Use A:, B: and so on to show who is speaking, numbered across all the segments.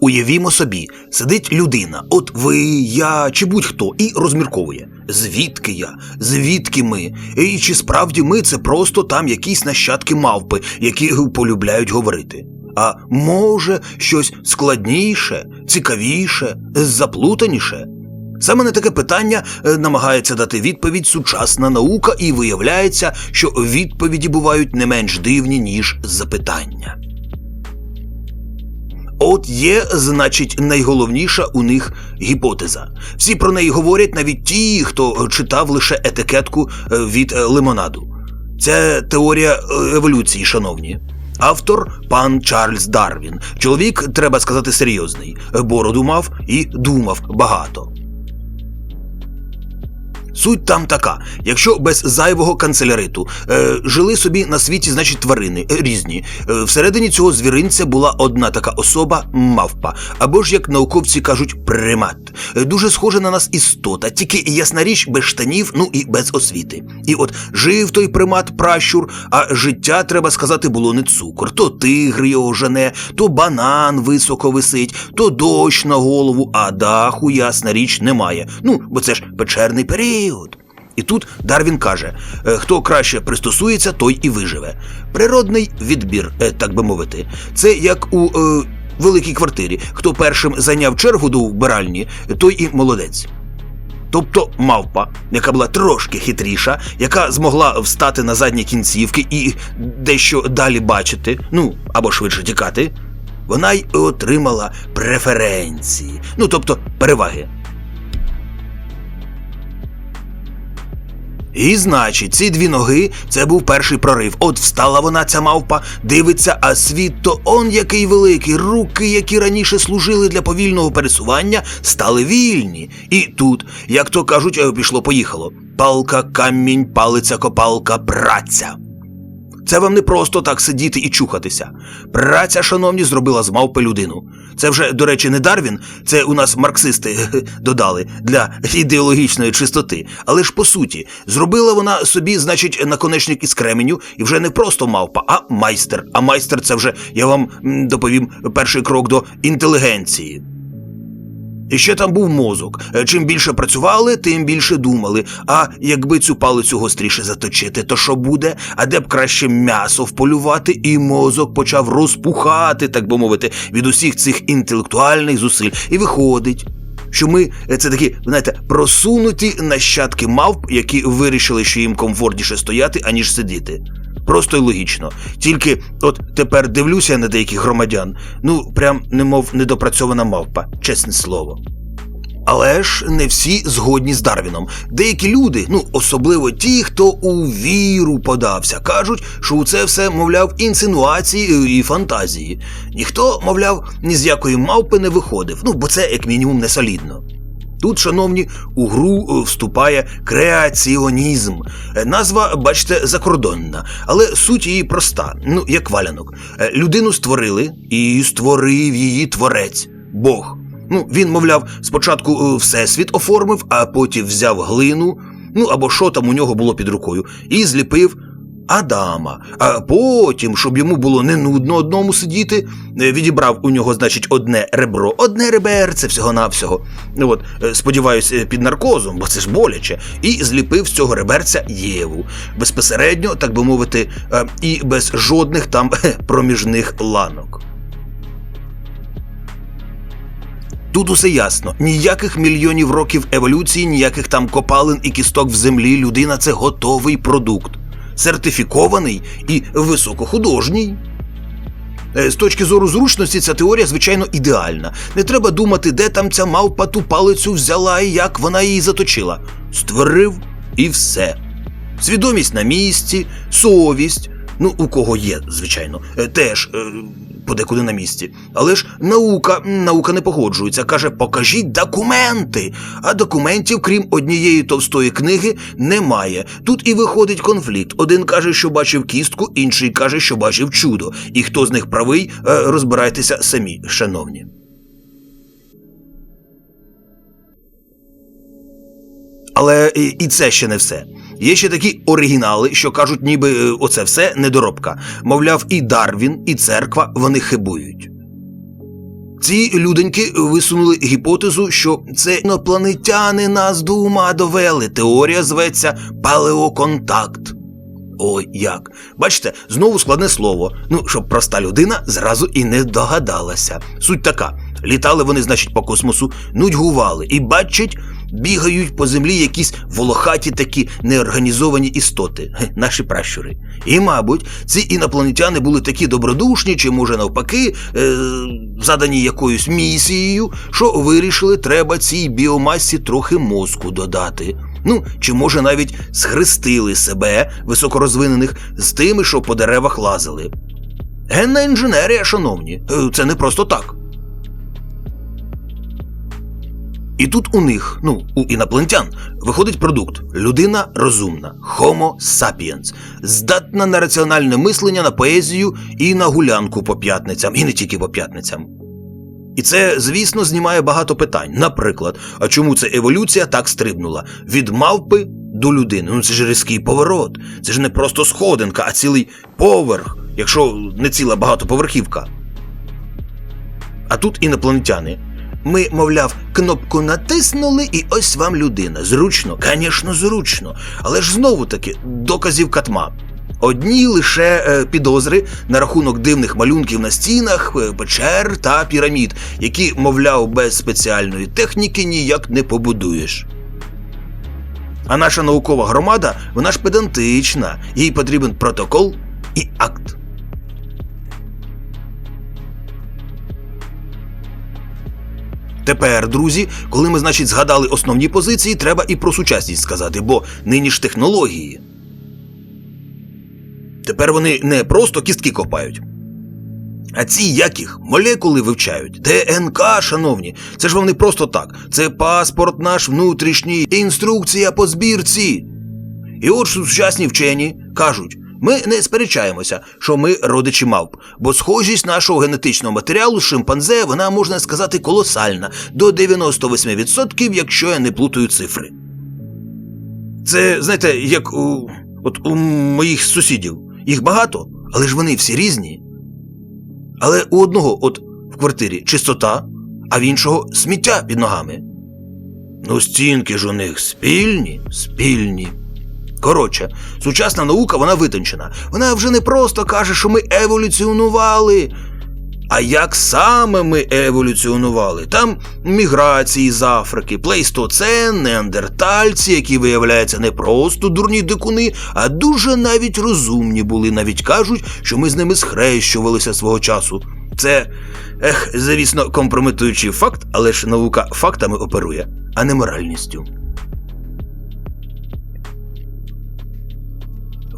A: Уявімо собі, сидить людина, от ви, я чи будь-хто, і розмірковує. Звідки я? Звідки ми? І чи справді ми це просто там якісь нащадки мавпи, які полюбляють говорити? А може щось складніше, цікавіше, заплутаніше? Саме на таке питання е, намагається дати відповідь сучасна наука, і виявляється, що відповіді бувають не менш дивні, ніж запитання. От є, значить, найголовніша у них гіпотеза. Всі про неї говорять навіть ті, хто читав лише етикетку е, від е, лимонаду. Це теорія е, еволюції, шановні. Автор пан Чарльз Дарвін. Чоловік, треба сказати, серйозний. Бороду мав і думав багато. Суть там така: якщо без зайвого канцеляриту е, жили собі на світі, значить, тварини е, різні. Е, всередині цього звіринця була одна така особа мавпа, або ж, як науковці кажуть, примат. Е, дуже схожа на нас істота, тільки ясна річ без штанів, ну і без освіти. І от жив той примат пращур, а життя, треба сказати, було не цукор. То тигр його жене, то банан високо висить, то дощ на голову, а даху, ясна річ, немає. Ну, бо це ж печерний період. І тут Дарвін каже: е, хто краще пристосується, той і виживе. Природний відбір, е, так би мовити, це як у е, великій квартирі. Хто першим зайняв чергу до вбиральні, той і молодець. Тобто мавпа, яка була трошки хитріша, яка змогла встати на задні кінцівки і дещо далі бачити, ну або швидше тікати, вона й отримала преференції, ну тобто переваги. І значить, ці дві ноги це був перший прорив. От встала вона, ця мавпа, дивиться, а світ то он який великий, руки, які раніше служили для повільного пересування, стали вільні. І тут, як то кажуть, е, пішло-поїхало. Палка, камінь, палиця, копалка, праця. Це вам не просто так сидіти і чухатися. Праця, шановні, зробила з мавпи людину. Це вже, до речі, не Дарвін, це у нас марксисти додали для ідеологічної чистоти. Але ж по суті, зробила вона собі, значить, наконечник із кременю, і вже не просто мавпа, а майстер. А майстер це вже, я вам доповім, перший крок до інтелігенції. І ще там був мозок. Е, Чим більше працювали, тим більше думали. А якби цю палицю гостріше заточити, то що буде? А де б краще м'ясо вполювати, і мозок почав розпухати, так би мовити, від усіх цих інтелектуальних зусиль. І виходить. Що ми е, це такі, знаєте, просунуті нащадки мавп, які вирішили, що їм комфортніше стояти, аніж сидіти. Просто й логічно. Тільки от тепер дивлюся на деяких громадян, ну прям немов недопрацьована мавпа, чесне слово. Але ж не всі згодні з Дарвіном. Деякі люди, ну особливо ті, хто у віру подався, кажуть, що у це все, мовляв, інсинуації і фантазії. Ніхто, мовляв, ні з якої мавпи не виходив, ну бо це як мінімум не солідно. Тут, шановні, у гру е, вступає креаціонізм. Е, Назва, бачите, закордонна, але суть її проста, ну як валянок. Е, Людину створили і створив її творець Бог. Ну, він, мовляв, спочатку всесвіт оформив, а потім взяв глину, ну або що там у нього було під рукою, і зліпив Адама. А потім, щоб йому було не нудно одному сидіти, е, відібрав у нього, значить, одне ребро, одне реберце всього-навсього. Ну от, е, сподіваюсь, е, під наркозом, бо це ж боляче, і зліпив з цього реберця Єву. Безпосередньо, так би мовити, і без жодних там проміжних ланок. Тут усе ясно. Ніяких мільйонів років еволюції, ніяких там копалин і кісток в землі. Людина це готовий продукт, сертифікований і високохудожній. Е, З точки зору зручності, ця теорія, звичайно, ідеальна. Не треба думати, де там ця мавпа ту палицю взяла і як вона її заточила. Створив і все. Свідомість на місці, совість. Ну, у кого є, звичайно, е, теж е, подекуди на місці. Але ж наука, наука не погоджується. Каже, покажіть документи. А документів, крім однієї товстої книги, немає. Тут і виходить конфлікт. Один каже, що бачив кістку, інший каже, що бачив чудо. І хто з них правий, е, розбирайтеся самі, шановні. Але і і це ще не все. Є ще такі оригінали, що кажуть, ніби е, оце все недоробка. Мовляв, і Дарвін, і церква вони хибують. Ці люденьки висунули гіпотезу, що це інопланетяни нас до ума довели. Теорія зветься палеоконтакт. Ой, як. Бачите, знову складне слово. Ну, щоб проста людина зразу і не догадалася. Суть така: літали вони, значить, по космосу, нудьгували і бачать, бігають по землі якісь волохаті такі неорганізовані істоти, наші пращури. І, мабуть, ці інопланетяни були такі добродушні, чи, може, навпаки, е- задані якоюсь місією, що вирішили, треба цій біомасі трохи мозку додати. Ну, чи може навіть схрестили себе високорозвинених з тими, що по деревах лазили. Генна інженерія, шановні, е, це не просто так. І тут у них, ну, у інопланетян, виходить продукт людина розумна, Homo sapiens, здатна на раціональне мислення, на поезію і на гулянку по п'ятницям, і не тільки по п'ятницям. І це, звісно, знімає багато питань. Наприклад, а чому ця еволюція так стрибнула? Від мавпи до людини. Ну це ж різкий поворот. Це ж не просто сходинка, а цілий поверх, якщо не ціла багатоповерхівка. А тут інопланетяни. Ми, мовляв, кнопку натиснули, і ось вам людина. Зручно, звісно, зручно. Але ж знову таки доказів катма. Одні лише е, підозри на рахунок дивних малюнків на стінах, е, печер та пірамід, які, мовляв, без спеціальної техніки ніяк не побудуєш. А наша наукова громада, вона ж педантична, їй потрібен протокол і акт. Тепер, друзі, коли ми, значить, згадали основні позиції, треба і про сучасність сказати, бо нині ж технології. Тепер вони не просто кістки копають. А ці яких молекули вивчають. ДНК, шановні, це ж не просто так. Це паспорт наш внутрішній, інструкція по збірці. І от сучасні вчені кажуть: ми не сперечаємося, що ми родичі мавп, бо схожість нашого генетичного матеріалу з шимпанзе, вона можна сказати колосальна до 98%, якщо я не плутаю цифри. Це, знаєте, як у, от у моїх сусідів. Їх багато, але ж вони всі різні. Але у одного от в квартирі чистота, а в іншого сміття під ногами. Ну, стінки ж у них спільні, спільні. Коротше, сучасна наука вона витончена. Вона вже не просто каже, що ми еволюціонували. А як саме ми еволюціонували? Там міграції з Африки, плейстоцен, неандертальці, які виявляються не просто дурні дикуни, а дуже навіть розумні були. Навіть кажуть, що ми з ними схрещувалися свого часу. Це, ех, звісно, компрометуючий факт, але ж наука фактами оперує, а не моральністю.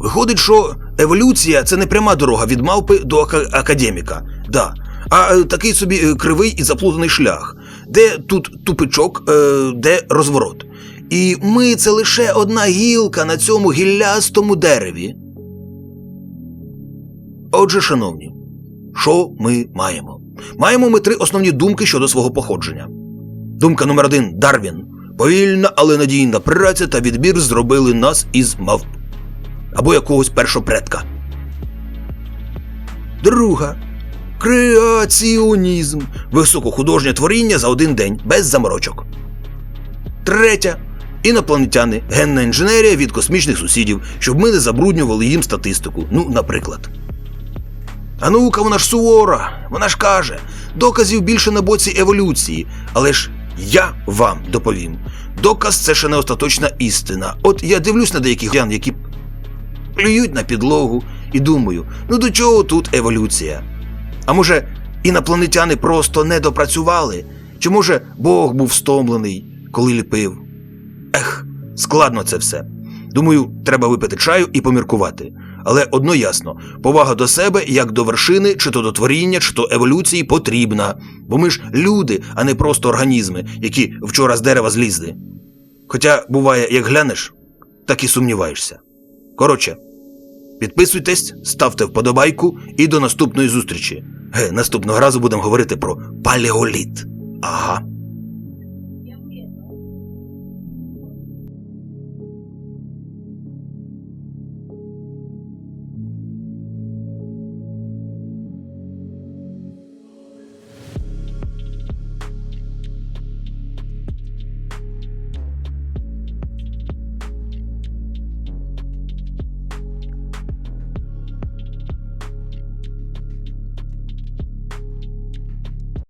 A: Виходить, що еволюція це не пряма дорога від мавпи до ака- академіка. Да. А е, такий собі е, кривий і заплутаний шлях, де тут тупичок, е, де розворот. І ми це лише одна гілка на цьому гіллястому дереві. Отже, шановні, що ми маємо? Маємо ми три основні думки щодо свого походження. Думка номер один Дарвін. Повільна, але надійна праця та відбір зробили нас із мавп. Або якогось першопредка. Друга. Креаціонізм. Високохудожнє творіння за один день, без заморочок. Третя. Інопланетяни, генна інженерія від космічних сусідів, щоб ми не забруднювали їм статистику. Ну, наприклад. А наука вона ж сувора, вона ж каже, доказів більше на боці еволюції. Але ж я вам доповім. Доказ це ще не остаточна істина. От я дивлюсь на деяких ян, які плюють на підлогу і думаю, ну до чого тут еволюція? А може, інопланетяни просто не допрацювали? Чи може Бог був стомлений, коли ліпив? Ех, складно це все. Думаю, треба випити чаю і поміркувати. Але одно ясно, повага до себе, як до вершини, чи то до творіння, чи то еволюції потрібна. Бо ми ж люди, а не просто організми, які вчора з дерева злізли. Хоча буває, як глянеш, так і сумніваєшся. Коротше, підписуйтесь, ставте вподобайку і до наступної зустрічі. Ге, наступного разу будемо говорити про палеоліт. Ага.